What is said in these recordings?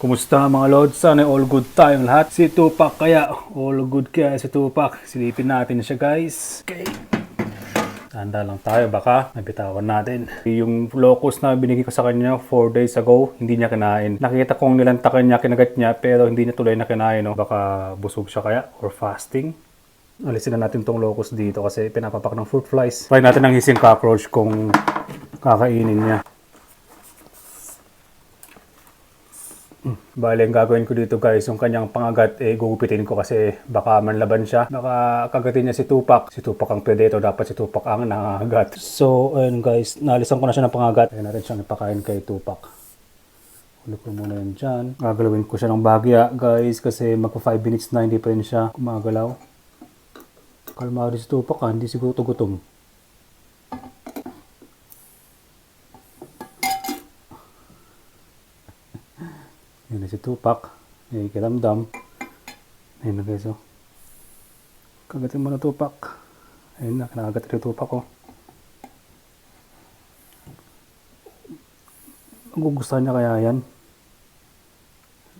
Kumusta mga Lods? Sana all good tayong lahat. Si Tupac kaya, all good kaya si Tupac. Silipin natin siya guys. Okay. Tanda lang tayo, baka nabitawan natin. Yung locus na binigay ko sa kanya 4 days ago, hindi niya kinain. Nakita kong nilantakan niya, kinagat niya, pero hindi niya tuloy na kinain. No? Baka busog siya kaya, or fasting. Alisin na natin tong locus dito kasi pinapapak ng fruit flies. Try natin ang hising cockroach kung kakainin niya. Bale, ang gagawin ko dito guys, yung kanyang pangagat, eh, gugupitin ko kasi baka manlaban siya. Baka kagatin niya si Tupac. Si Tupac ang predator, dapat si Tupac ang nangagat. So, ayun guys, nalisan ko na siya ng pangagat. Kaya natin siyang ipakain kay Tupac. Huli ko muna yan dyan. Gagalawin ko siya ng bagya guys kasi magpa 5 minutes na hindi pa rin siya gumagalaw. Kalmado si Tupac ah, hindi siguro to gutom. Yan na si Tupac. May kiramdam. Ayun na guys oh. Kagatin mo na Tupac. Ayun na, kinakagat rin Tupac oh. Magugustuhan niya kaya yan.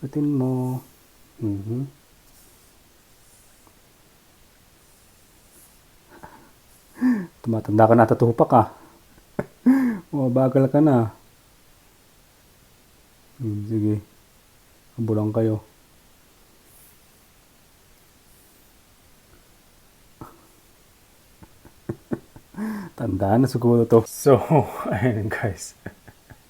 Kagatin mo. Mhm. Tumatanda ka na ata Tupac ah. Mabagal ka na. Hmm, sige. Bulang kayo. Tandaan na siguro to. So, ayun guys.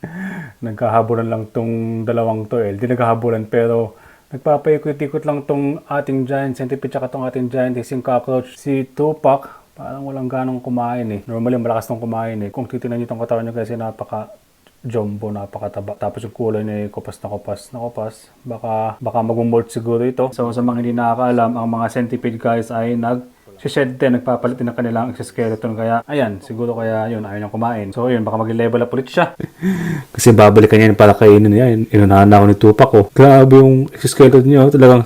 Nagkahabulan lang tong dalawang to eh. Hindi nagkahabulan pero nagpapaikot-ikot lang tong ating giant centipede tsaka tong ating giant hissing cockroach. Si Tupac, parang walang ganong kumain eh. Normally malakas tong kumain eh. Kung titignan niyo tong katawan niya kasi napaka jumbo, napakataba. Tapos yung kulay ay kupas na kupas na kupas. Baka, baka mag-molt siguro ito. So sa mga hindi nakakaalam, ang mga centipede guys ay nag shed din, nagpapalit din ng kanilang exoskeleton. Kaya, ayan, siguro kaya yun, ayaw niyang kumain. So, yun, baka mag-level up ulit siya. Kasi babalikan niya para kainin niya. Inunahan na ako ni Tupac ko. Grabe yung exoskeleton niya. oh. Talagang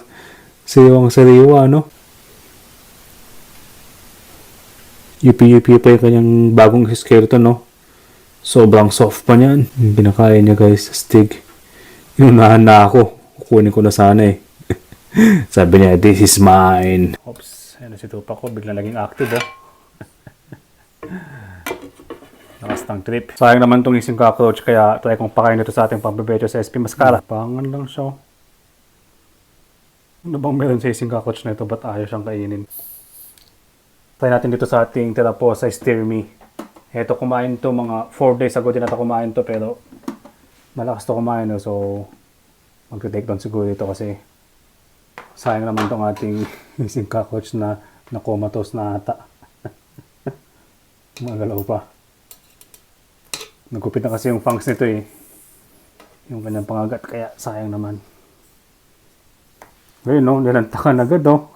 sariwang sariwa, no? Yupi-yupi pa yung kanyang bagong skeleton, no? Sobrang soft pa niyan. Yung Pinakaya niya guys sa stick. Inunahan na ako. Kukunin ko na sana eh. Sabi niya, this is mine. Oops, na si Tupac ko. Bigla naging active oh. Lakas ng trip. Sayang naman itong isang cockroach kaya try kong pakain ito sa ating pambebecho sa SP Mascara. Pangan lang siya. oh. Ano bang meron sa isang cockroach na ito? Ba't ayaw siyang kainin? Try natin dito sa ating terapo sa Steer Me. Ito kumain to mga 4 days ago din ata kumain to pero malakas to kumain no? so mag-take down siguro dito kasi sayang naman tong ating isang cockroach na na comatose na ata. Magalaw pa. Nagupit na kasi yung fangs nito eh. Yung kanyang pangagat kaya sayang naman. Ngayon no, nilantakan agad oh.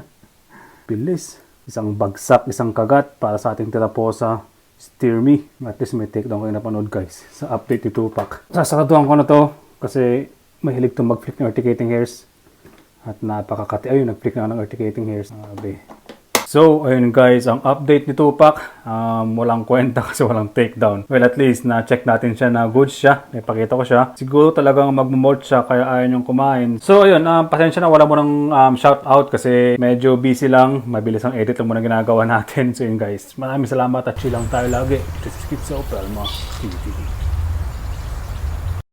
Bilis. Isang bagsak, isang kagat para sa ating teraposa. Steer me. At least may take down kayo napanood guys sa update ni Tupac. Sasakaduhan ko na to kasi mahilig to mag-flick ng articulating hairs. At napakakati. Ayun, nag-flick na ng articulating hairs. Grabe. So, ayun guys, ang update ni Tupac, um, walang kwenta kasi walang takedown. Well, at least, na-check natin siya na good siya. Ipakita ko siya. Siguro talagang magmumult siya kaya ayaw niyong kumain. So, ayun, um, pasensya na wala mo ng um, shout out kasi medyo busy lang. Mabilis ang edit lang muna ginagawa natin. So, yun guys, maraming salamat at chill lang tayo lagi. This is Kid Sopel, mga TV.